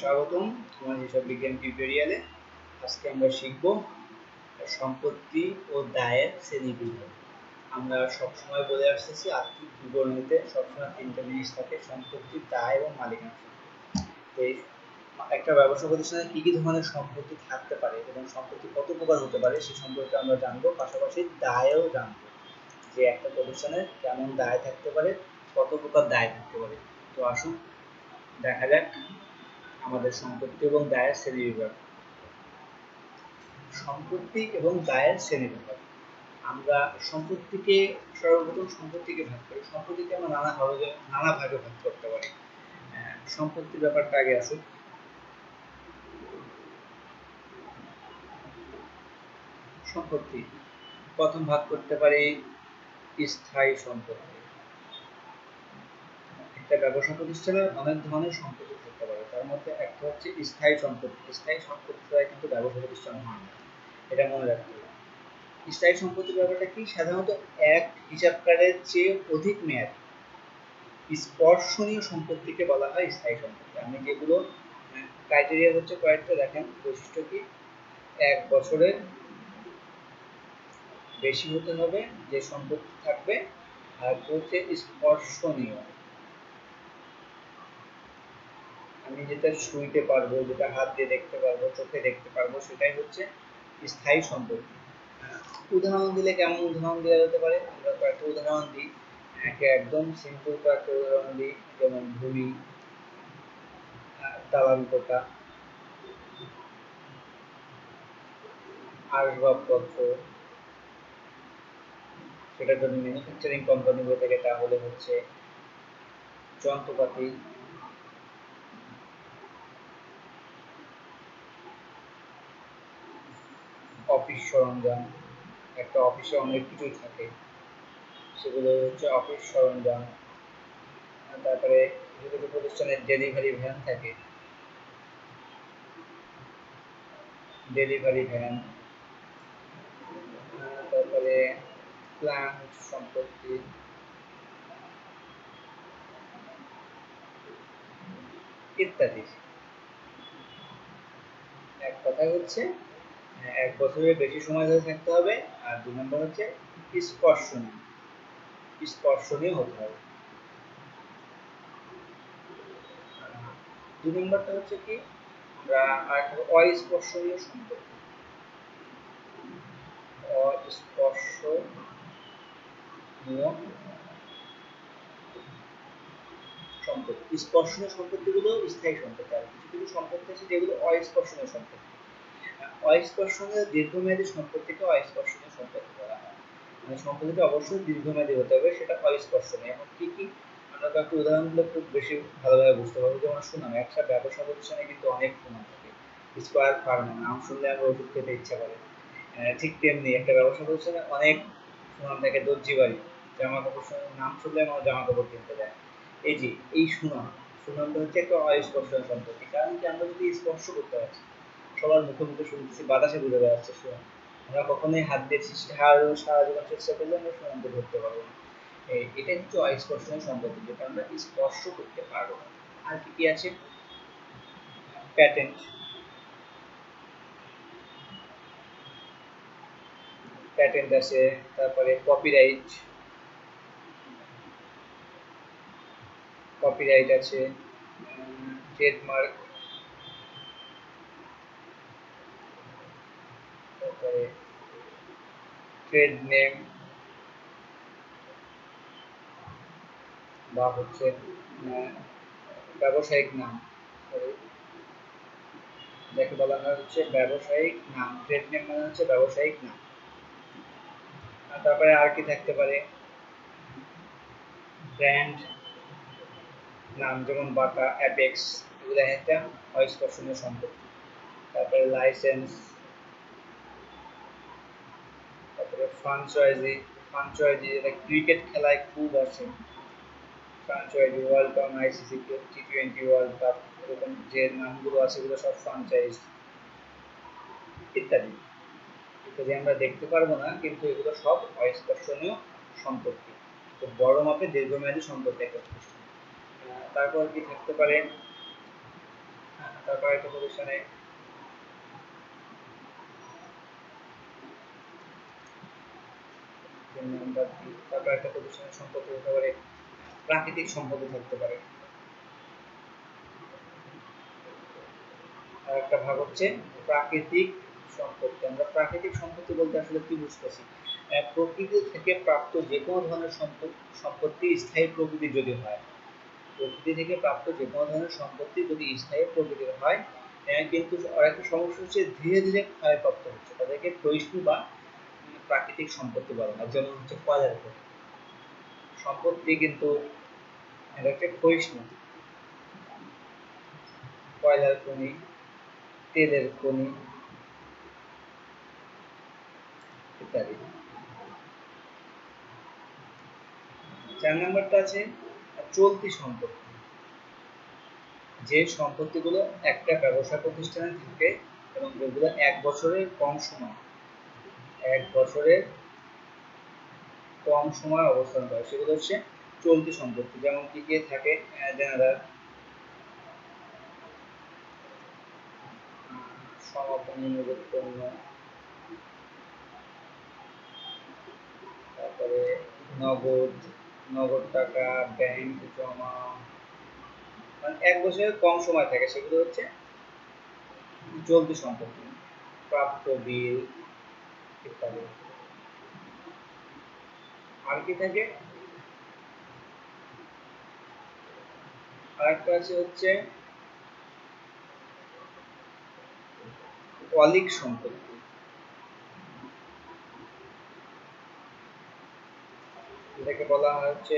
স্বাগতম তোমার হিসাব বিজ্ঞান টিউটোরিয়ালে আজকে আমরা শিখব সম্পত্তি ও দায়ের শ্রেণীবিভাগ। আমরা সবসময় বলে আসতেছি, আর্থিক বিবরণীতে সবসময় তিনটা জিনিস থাকে, সম্পত্তি, দায় এবং মালিকানা। এই একটা ব্যবসা প্রতিষ্ঠানে কি কি ধরনের সম্পত্তি থাকতে পারে এবং সম্পত্তি কত প্রকার হতে পারে সে সম্পর্কে আমরা জানব, পাশাপাশি দায়ও জানব। যে একটা প্রতিষ্ঠানের কেমন দায় থাকতে পারে, কত প্রকার দায় থাকতে পারে। তো আসুন, দেখা যাক। আমাদের সম্পত্তি এবং দায়ের শ্রেণি বিভাগ। সম্পত্তি এবং দায়ের শ্রেণি বিভাগ। আমরা সম্পত্তিকে, সর্বপ্রথম সম্পত্তিকে ভাগ করি। সম্পত্তিকে আমরা নানা ভাবে, নানা ভাগে ভাগ করতে পারি। সম্পত্তির ব্যাপারটা আগে আসুক সম্পত্তি। প্রথম ভাগ করতে পারি স্থায়ী সম্পত্তি। একটা ব্যবসা প্রতিষ্ঠানের অনেক ধরনের সম্পত্তি তার মধ্যে একটা হচ্ছে স্থায়ী সম্পত্তি। স্থায়ী সম্পত্তি দ্বারা কিন্তু ব্যবসা প্রতিষ্ঠান হয় না। এটা মনে রাখতে হবে। স্থায়ী সম্পত্তির ব্যাপারটা কি? সাধারণত এক হিসাবকারের চেয়ে অধিক মেয়াদ। স্পর্শনীয় সম্পত্তিকে বলা হয় স্থায়ী সম্পত্তি। আমি যেগুলো ক্রাইটেরিয়া হচ্ছে কয়েকটা দেখেন। বৈশিষ্ট্য কি? এক বছরের বেশি হতে হবে যে সম্পত্তি থাকবে, আর হচ্ছে স্পর্শনীয়। আমি যেটা শুইতে পারব, যেটা হাত দিয়ে দেখতে পারব, চোখে দেখতে পারব, সেটাই হচ্ছে স্থায়ী সম্পত্তি উদাহরণ দিলে কেমন উদাহরণ দেওয়া যেতে পারে? আমরা কয়েকটা উদাহরণ দিই। একে একদম সিম্পল কয়েকটা উদাহরণ দিই, যেমন ভূমি দালান কোটা, আসবাবপত্র, সেটা যদি ম্যানুফ্যাকচারিং কোম্পানি হয়ে থাকে, তাহলে হচ্ছে যন্ত্রপাতি অফিস সরঞ্জাম, একটা অফিসে অনেক কিছুই থাকে। সেগুলো হচ্ছে অফিস সরঞ্জাম। তারপরে কিছু কিছু প্রতিষ্ঠানের ডেলিভারি ভ্যান থাকে ডেলিভারি ভ্যান তারপরে প্লান্ট সম্পত্তি, ইত্যাদি। এক কথায় হচ্ছে এক বছরের বেশি সময় ধরে থাকতে হবে, আর দুই নম্বর হচ্ছে স্পর্শনীয় স্পর্শনীয় হতে হবে। দুই নম্বরটা হচ্ছে কি? অস্পর্শনীয় সম্পত্তি অস্পর্শনীয় সম্পত্তি স্পর্শনীয় সম্পত্তিগুলো স্থায়ী সম্পত্তি আর কিছু কিছু সম্পত্তি আছে যেগুলো অস্পর্শনীয় সম্পত্তি অস্পর্শনীয় দীর্ঘমেয়াদী সম্পত্তিকে অস্পর্শনীয় সম্পত্তি বলা হয়। মানে সম্পত্তিটা অবশ্যই দীর্ঘমেয়াদী হতে হবে, সেটা অস্পর্শনীয়। এখন কি কি? আমরা কয়েকটি উদাহরণগুলো খুব বেশি ভালোভাবে বুঝতে পারব। যেমন সুনাম একটা ব্যবসা প্রতিষ্ঠানে কিন্তু অনেক সুনাম থাকে। স্কোয়ার ফার্ম নাম শুনলে আমরা ওষুধ খেতে ইচ্ছা করে। ঠিক তেমনি একটা ব্যবসা প্রতিষ্ঠানে অনেক সুনাম থাকে দর্জি বাড়ি জামা কাপড় নাম শুনলে আমার জামা কাপড় কিনতে যায়। এই যে, এই সুনাম সুনামটা হচ্ছে একটা অস্পর্শনীয় সম্পত্তি। কারণ কি? আমরা যদি স্পর্শ করতে পারছি সবার মুখে মুখে শুনতেছি, বাতাসে বুঝে বেড়াচ্ছে সুনাম আমরা কখনোই হাত দিয়ে সারা জীবন চেষ্টা করলে আমরা সুনামকে ধরতে পারব না। এটা হচ্ছে অস্পর্শনীয় সম্পত্তি যেটা আমরা স্পর্শ করতে পারব আর কি কি আছে? প্যাটেন্ট প্যাটেন্ট আছে, তারপরে কপিরাইট কপিরাইট আছে ট্রেডমার্ক তারপরে ট্রেড নেম বা হচ্ছে ব্যবসায়িক নাম যাকে বলা হয় হচ্ছে ব্যবসায়িক নাম। ট্রেড নেম মানে হচ্ছে ব্যবসায়িক নাম। আর তারপরে আর কি থাকতে পারে? ব্র্যান্ড নাম যেমন বাটা অ্যাপেক্স এগুলো একটা অস্পর্শনীয় সম্পত্তি। তারপরে লাইসেন্স তারপরে ফ্রাঞ্চাইজি ফ্রাঞ্চাইজি যেটা ক্রিকেট খেলায় খুব আছে। Franchise world cup ICC T twenty world cup এরকম যে নামগুলো আছে, এগুলো সব ফ্রাঞ্চাইজ ইত্যাদি। ইত্যাদি আমরা দেখতে পারব না, কিন্তু এগুলো সব অস্পর্শনীয় সম্পত্তি। তো বড় মাপে দীর্ঘমেয়াদী সম্পত্তি একটা প্রতিষ্ঠান। তারপর কি থাকতে পারে? তারপর একটা প্রতিষ্ঠানে তারপর একটা প্রতিষ্ঠানের সম্পত্তি হতে পারে, প্রাকৃতিক সম্পত্তি থাকতে পারে। আর একটা ভাগ হচ্ছে প্রাকৃতিক সম্পত্তি আমরা প্রাকৃতিক সম্পত্তি বলতে আসলে কি বুঝতেছি? প্রকৃতি থেকে প্রাপ্ত যে কোনো ধরনের সম্পত্তি স্থায়ী প্রকৃতি যদি হয়, প্রকৃতি থেকে প্রাপ্ত যে কোনো ধরনের সম্পত্তি যদি স্থায়ী প্রকৃতির হয় কিন্তু আরেকটা সমস্যা হচ্ছে ধীরে ধীরে ক্ষয়প্রাপ্ত হচ্ছে। তাদেরকে ক্ষয়িষ্ণু বা প্রাকৃতিক সম্পত্তি বলা হয়, যেমন হচ্ছে কয়লার খনি সম্পত্তি কিন্তু এটা একটা ক্ষয়িষ্ণু। কয়লার খনি, তেলের খনি ইত্যাদি। চার নাম্বারটা আছে, চলতি সম্পত্তি। যে সম্পত্তিগুলো একটা ব্যবসা প্রতিষ্ঠানে থাকে এবং যেগুলো এক বছরের কম সময়। এক বছরের কম সময় অবস্থান করে। সেগুলো হচ্ছে চলতি সম্পত্তি, যেমন কি কি থাকে জেনারেল সমাপনী পণ্য, তারপরে নগদ নগদ টাকা ব্যাংক জমা মানে এক বছরের কম সময় থাকে, সেগুলো হচ্ছে চলতি সম্পত্তি, প্রাপ্ত বিল ইত্যাদি। আর কি থাকে? আরেকটা আছে হচ্ছে অলিক সম্পত্তি। এটাকে বলা হয় হচ্ছে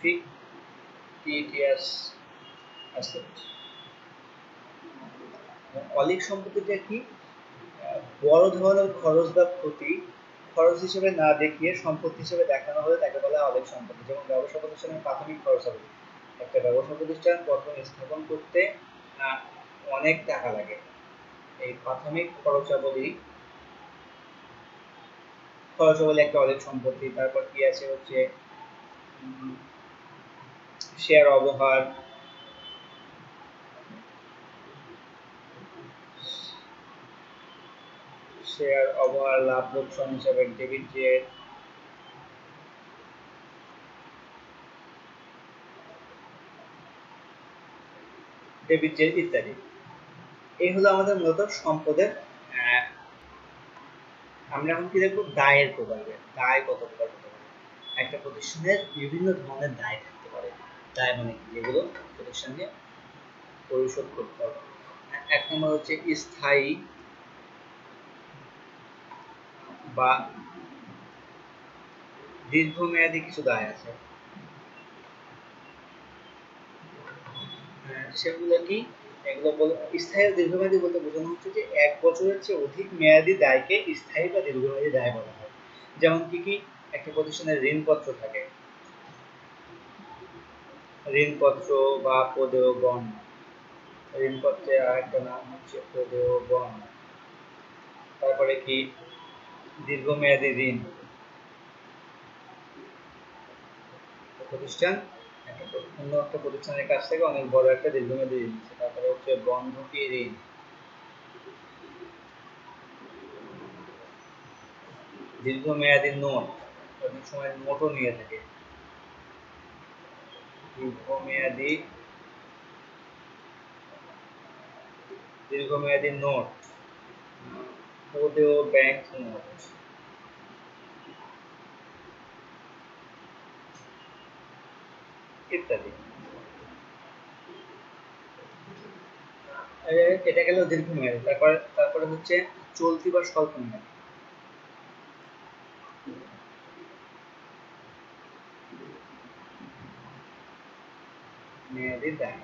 ফিকটিটিয়াস অ্যাসেট অলিক সম্পত্তিটা কি? বড় ধরনের খরচ বা ক্ষতি খরচ হিসেবে না দেখিয়ে সম্পত্তি হিসেবে দেখানো হলে তাকে বলা অলিক সম্পত্তি। যেমন ব্যবসা প্রতিষ্ঠানের প্রাথমিক খরচ হবে। একটা ব্যবসা প্রতিষ্ঠান প্রথম স্থাপন করতে অনেক টাকা লাগে। এই প্রাথমিক খরচাবলী খরচাবলী একটা অনেক সম্পত্তি। তারপর কি আছে হচ্ছে শেয়ার অবহার শেয়ার অবহার লাভ লোকসান হিসাবে ডেবিট জেট ডেবিট জেট ইত্যাদি। এই হলো আমাদের মূলত সম্পদের আমরা এখন কি দেখব? দায়ের প্রকার দায় কত প্রকার হতে পারে? একটা প্রতিষ্ঠানের বিভিন্ন ধরনের দায় থাকতে পারে। দায় মানে কি? যেগুলো প্রতিষ্ঠানকে পরিশোধ করতে হবে। এক নম্বর হচ্ছে স্থায়ী বা দীর্ঘমেয়াদী কিছু দায় আছে। সেগুলো কি? এগুলো বল স্থায়ী দীর্ঘমেয়াদী বলতে বোঝানো হচ্ছে যে এক বছরের চেয়ে অধিক মেয়াদী দায়কে স্থায়ী বা দীর্ঘমেয়াদী দায় বলা হয়। যেমন কি কি? একটা প্রতিষ্ঠানের ঋণপত্র থাকে। ঋণপত্র বা পদেয় বন ঋণপত্রের আরেকটা নাম হচ্ছে পদেয় বন তারপরে কি? দীর্ঘমেয়াদী ঋণ। প্রতিষ্ঠান অন্য একটা প্রতিষ্ঠানের কাছ থেকে অনেক বড় একটা দীর্ঘমেয়াদী ঋণ। তারপরে হচ্ছে বন্ধকি ঋণ। দীর্ঘমেয়াদী নোট। অনেক সময় নোটও নিয়ে থাকে। দীর্ঘমেয়াদী দীর্ঘমেয়াদী নোট। ব্যাংক নোট ইত্যাদি। এটা গেল দীর্ঘমেয়াদী তারপরে তারপরে হচ্ছে চলতি বা স্বল্প মেয়াদী। মেয়াদি দায়।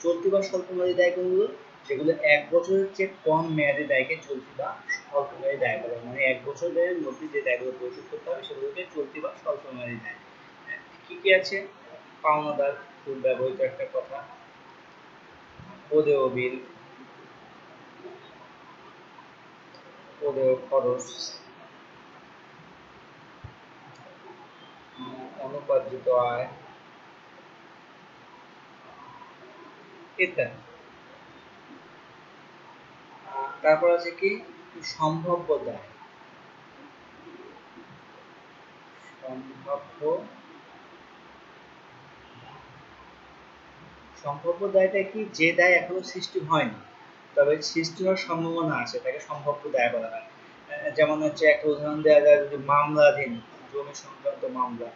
চলতি বা স্বল্প মেয়াদি দায় কোনগুলো? যেগুলো এক বছরের চেয়ে কম মেয়াদি দায়কে চলতি বা স্বল্প মেয়াদি দায় বলে মানে এক বছরের মধ্যে যে দায়গুলো পরিশোধ করতে হবে, সেগুলোকে চলতি বা স্বল্প মেয়াদি দায় কি কি আছে? পাওনাদার খুব ব্যবহৃত একটা কথা। ওদেও বিল। ওদেও খরচ। অনুপার্জিত আয়। ইত্যাদি। তারপর আছে কি? সম্ভাব্য দায় সম্ভাব্য সম্ভাব্য দায়টা কি? যে দায় এখনও সৃষ্টি হয়নি। তবে সৃষ্টি হওয়ার সম্ভাবনা আছে, তাকে সম্ভাব্য দায় বলা হয়। যেমন হচ্ছে একটা উদাহরণ দেওয়া যায় যদি মামলাধীন, জমি সংক্রান্ত মামলা।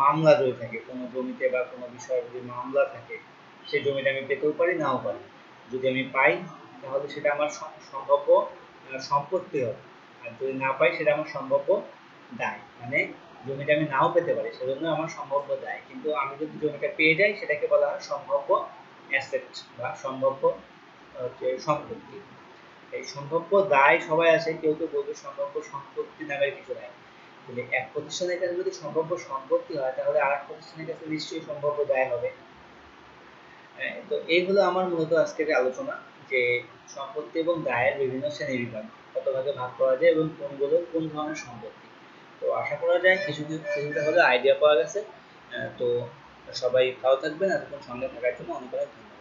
মামলা যদি থাকে, কোনো জমিতে বা কোনো বিষয়ে যদি মামলা থাকে সেই জমিটা আমি পেতেও পারি, নাও পারি। যদি আমি পাই তাহলে সেটা আমার সম্ভাব্য সম্পত্তি হবে। আর যদি না পাই, সেটা আমার সম্ভাব্য দায়। মানে জমিটা আমি নাও পেতে পারি, সেজন্য আমার সম্ভাব্য দায়। কিন্তু আমি যদি জমিটা পেয়ে যাই, সেটাকে বলা হয় সম্ভাব্য অ্যাসেট বা সম্ভাব্য সম্পত্তি। এই সম্ভাব্য দায় সবাই আছে, কেউ কেউ বলবে সম্ভাব্য সম্পত্তি নামের কিছু নাই। যদি এক প্রতিষ্ঠানের কাছে যদি সম্ভাব্য সম্পত্তি হয়, তাহলে আর এক প্রতিষ্ঠানের কাছে নিশ্চয়ই সম্ভাব্য দায় হবে। তো এই হলো আমার মূলত আজকের আলোচনা। যে সম্পত্তি এবং দায়ের বিভিন্ন শ্রেণি বিভাগ কত ভাগে ভাগ করা যায় এবং কোনগুলো, কোন ধরনের সম্পত্তি। তো আশা করা যায় কিছু কিছুটা হলে আইডিয়া পাওয়া গেছে। তো সবাই ভালো থাকবেন, এতক্ষণ সঙ্গে থাকার জন্য অনেক অনেক ধন্যবাদ।